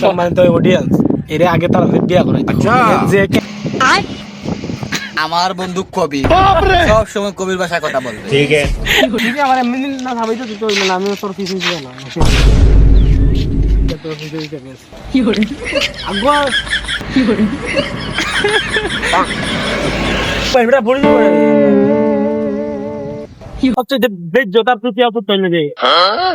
সম্মানিত অডিয়েন্স এর আগে তারা বিয়া করে আচ্ছা। যে আমার বন্ধু কবি সব সময় কবির ভাষায় কথা বলবে। ঠিক আছে। আমার এমনি না ভাবি তো হইল না? আমি তোর কিছু দিও না তোর কিছু দিতে বেশ আগো এটা বলি সবচেয়ে বেশ জোতার প্রতি অত তৈল যে। আর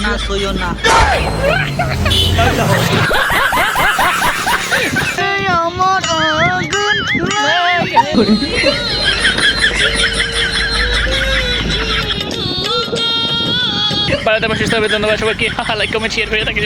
না সইও না Para temas সুস্থ হবে ধন্যবাদ সবাইকে লাইক কমেন্ট শেয়ার করে থাকি